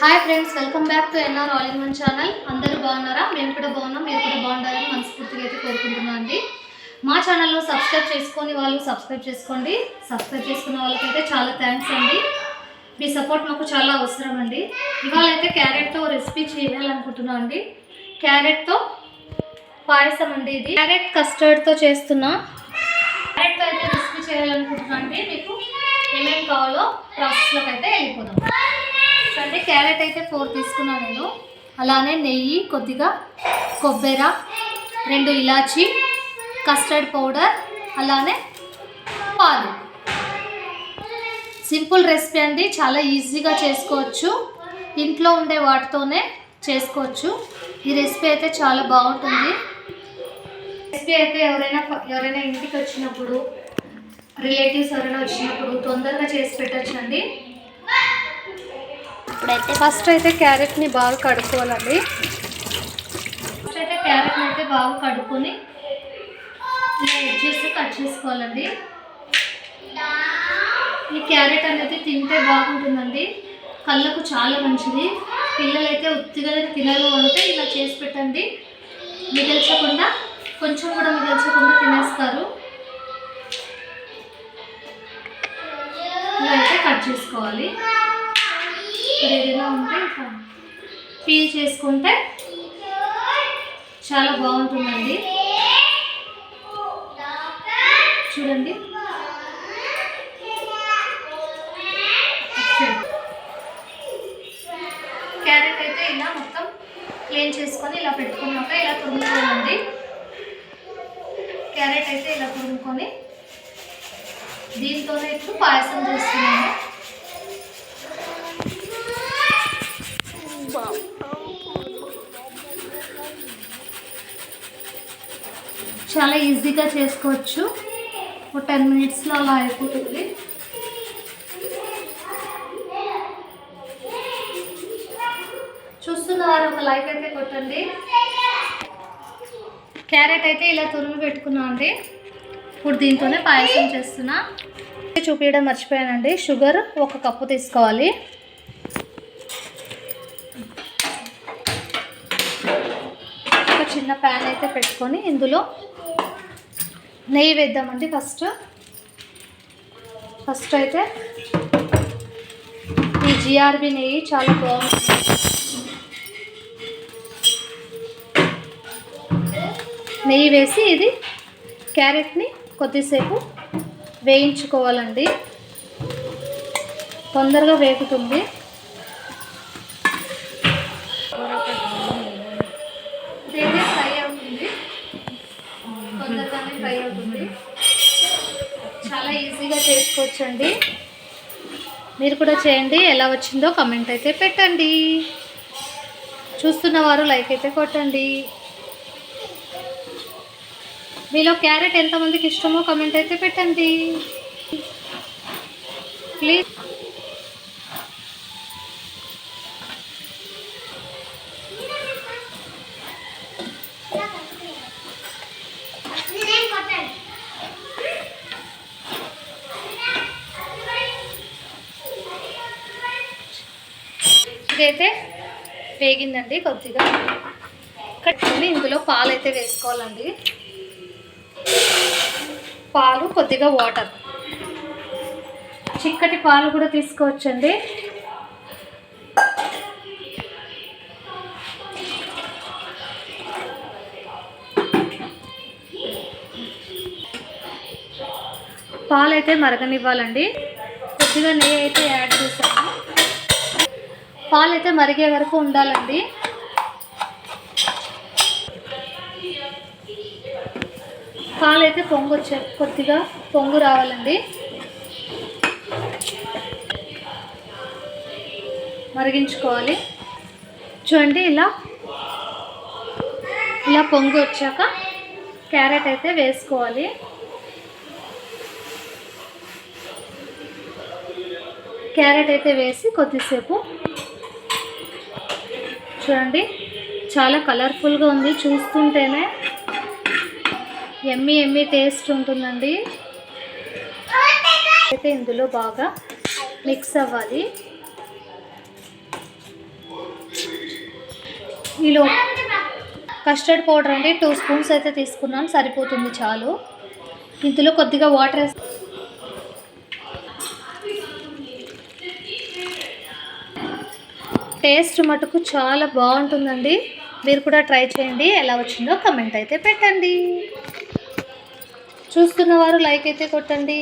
Hi friends welcome back to NR all in one channel అందరూ బాగున్నారా? మేము కూడా బాగున్నాం మీరు కూడా బాగుండాలని మనస్ఫూర్తిగా అయితే కోరుకుంటున్నాను అండి. మా ఛానల్లో సబ్స్క్రైబ్ చేసుకొని వాళ్ళు సబ్స్క్రైబ్ చేసుకోండి. సబ్స్క్రైబ్ చేసుకున్న వాళ్ళకైతే చాలా థ్యాంక్స్ అండి. మీ సపోర్ట్ మాకు చాలా అవసరం అండి. ఇవాళ అయితే క్యారెట్తో రెసిపీ చేయాలనుకుంటున్నాను అండి. క్యారెట్తో పాయసం అండి ఇది. క్యారెట్ కస్టర్డ్తో చేస్తున్నా క్యారెట్తో అయితే రెసిపీ చేయాలనుకుంటున్నాను అండి. మీకు ఏమేమి కావాలో ప్రాసెస్లోకి అయితే వెళ్ళిపోదాం. అంటే క్యారెట్ అయితే ఫోర్ తీసుకున్నాను నేను. అలానే నెయ్యి కొద్దిగా కొబ్బెర రెండు ఇలాచి కస్టర్డ్ పౌడర్ అలానే పాలు. సింపుల్ రెసిపీ అండి. చాలా ఈజీగా చేసుకోవచ్చు. ఇంట్లో ఉండే వాటితోనే చేసుకోవచ్చు. ఈ రెసిపీ అయితే చాలా బాగుంటుంది. రెసిపీ అయితే ఎవరైనా ఎవరైనా ఇంటికి వచ్చినప్పుడు రిలేటివ్స్ ఎవరైనా వచ్చినప్పుడు తొందరగా చేసి పెట్టచ్చండి. ఇప్పుడైతే ఫస్ట్ అయితే క్యారెట్ని బాగా కడుక్కోవాలండి. ఫస్ట్ అయితే క్యారెట్ని అయితే బాగా కడుక్కొని ఎడ్జెస్ కట్ చేసుకోవాలండి. ఈ క్యారెట్ అనేది తింటే బాగుంటుందండి. కళ్ళకు చాలా మంచిది. పిల్లలైతే ఉత్తిగానే తినరు అంటే ఇలా చేసి పెట్టండి. మిగల్చకుండా కొంచెం కూడా మిగల్చకుండా తినేస్తారు. ఇలా అయితే కట్ చేసుకోవాలి. ఇప్పుడు ఏదైనా ఉంటే ఇంకా చేసుకుంటే చాలా బాగుంటుందండి. చూడండి. క్యారెట్ అయితే ఇలా మొత్తం క్లీన్ చేసుకొని ఇలా పెట్టుకున్నాక ఇలా తురుముకోవాలండి. క్యారెట్ అయితే ఇలా తురుముకొని దీంతోనే ఇప్పుడు పాయసం చేస్తున్నాము చాలా ఈజీగా చేసుకోవచ్చు. ఒక టెన్ మినిట్స్లో అలా అయిపోతుంది. చూస్తున్న వారు ఒక లైక్ అయితే కొట్టండి. క్యారెట్ అయితే ఇలా తురుగు పెట్టుకున్నాం అండి. ఇప్పుడు దీంతోనే పాయసం చేస్తున్నా. చూపించడం మర్చిపోయానండి. షుగర్ ఒక కప్పు తీసుకోవాలి. చిన్న ప్యాన్ అయితే పెట్టుకొని ఇందులో నెయ్యి వేద్దామండి ఫస్ట్. ఫస్ట్ అయితే ఈ జిఆర్బి నెయ్యి చాలా బాగుంటుంది. నెయ్యి వేసి ఇది క్యారెట్ని కొద్దిసేపు వేయించుకోవాలండి. తొందరగా వేగుతుంది. చేసుకోవచ్చండి. మీరు కూడా చేయండి ఎలా వచ్చిందో కమెంట్ అయితే పెట్టండి. చూస్తున్న వారు లైక్ అయితే కొట్టండి. మీలో క్యారెట్ ఎంతమందికి ఇష్టమో కమెంట్ అయితే పెట్టండి. ప్లీజ్ ఇదైతే వేగిందండి కొద్దిగా. కట్టుకొని ఇందులో పాలు అయితే వేసుకోవాలండి. పాలు కొద్దిగా వాటర్. చిక్కటి పాలు కూడా తీసుకోవచ్చండి. పాలు అయితే మరగనివ్వాలండి. కొద్దిగా నెయ్యి అయితే యాడ్ చేసాం పాలు అయితే మరిగే వరకు ఉండాలండి. పాలు అయితే పొంగు వచ్చే కొద్దిగా పొంగు రావాలండి. మరిగించుకోవాలి. చూడండి ఇలా ఇలా పొంగు వచ్చాక క్యారెట్ అయితే వేసుకోవాలి. క్యారెట్ అయితే వేసి కొద్దిసేపు చూడండి. చాలా కలర్ఫుల్గా ఉంది. చూస్తుంటేనే ఎమ్మి ఎమ్మి టేస్ట్ ఉంటుందండి. అయితే ఇందులో బాగా మిక్స్ అవ్వాలి. ఈలో కస్టర్డ్ పౌడర్ అండి. టూ స్పూన్స్ అయితే తీసుకున్నాను సరిపోతుంది చాలు. ఇందులో కొద్దిగా వాటర్ టేస్ట్ మటుకు చాలా బాగుంటుందండి. మీరు కూడా ట్రై చేయండి. ఎలా వచ్చిందో కమెంట్ అయితే పెట్టండి. చూస్తున్న వారు లైక్ అయితే కొట్టండి.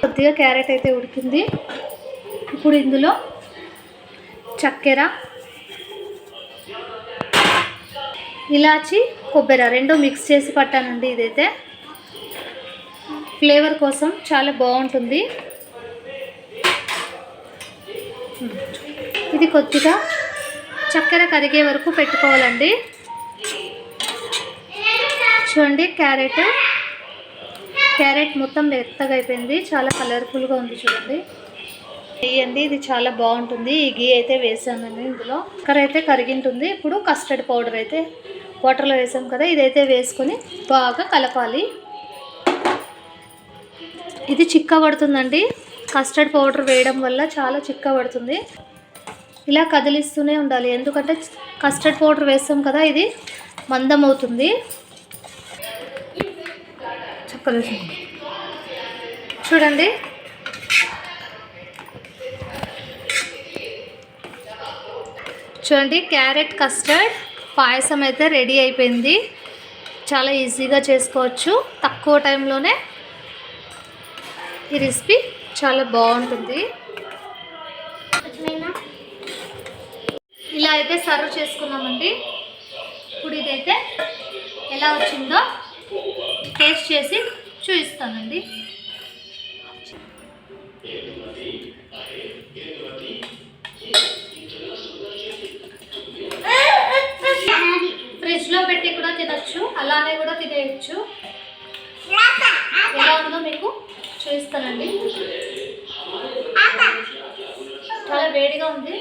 కొద్దిగా క్యారెట్ అయితే ఉడికింది. ఇప్పుడు ఇందులో చక్కెర ఇలాచి కొబ్బరి రెండు మిక్స్ చేసి పట్టానండి ఇదైతే. ఫ్లేవర్ కోసం చాలా బాగుంటుంది. ఇది కొద్దిగా చక్కెర కరిగే వరకు పెట్టుకోవాలండి. చూడండి క్యారెట్. క్యారెట్ మొత్తం మెత్తగా అయిపోయింది. చాలా కలర్ఫుల్గా ఉంది చూడండి. వేయండి ఇది చాలా బాగుంటుంది. ఈ గీ అయితే వేసానండి ఇందులో. చక్కెర అయితే కరిగింటుంది. ఇప్పుడు కస్టర్డ్ పౌడర్ అయితే వాటర్లో వేసాం కదా ఇదైతే వేసుకొని బాగా కలపాలి. ఇది చిక్క పడుతుందండి కస్టర్డ్ పౌడర్ వేయడం వల్ల చాలా చిక్క పడుతుంది. ఇలా కదిలిస్తూనే ఉండాలి. ఎందుకంటే కస్టర్డ్ పౌడర్ వేస్తాం కదా ఇది మందం అవుతుంది చూడండి. చూడండి క్యారెట్ కస్టర్డ్ పాయసం అయితే రెడీ అయిపోయింది. చాలా ఈజీగా చేసుకోవచ్చు. తక్కువ టైంలోనే ఈ రెసిపీ చాలా బాగుంటుంది. ఇలా అయితే సర్వ్ చేసుకున్నామండి. ఇప్పుడు ఇదైతే ఎలా వచ్చిందో టేస్ట్ చేసి చూపిస్తానండి. ఫ్రిడ్జ్లో పెట్టి కూడా తినొచ్చు అలానే కూడా తినేయచ్చు. ఎలా ఉందో మీకు చూపిస్తానండి. వేడిగా ఉంది.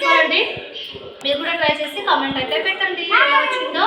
చూడండి. మీరు కూడా ట్రై చేసి కామెంట్ అయితే పెట్టండి. ఎలా వచ్చిందో.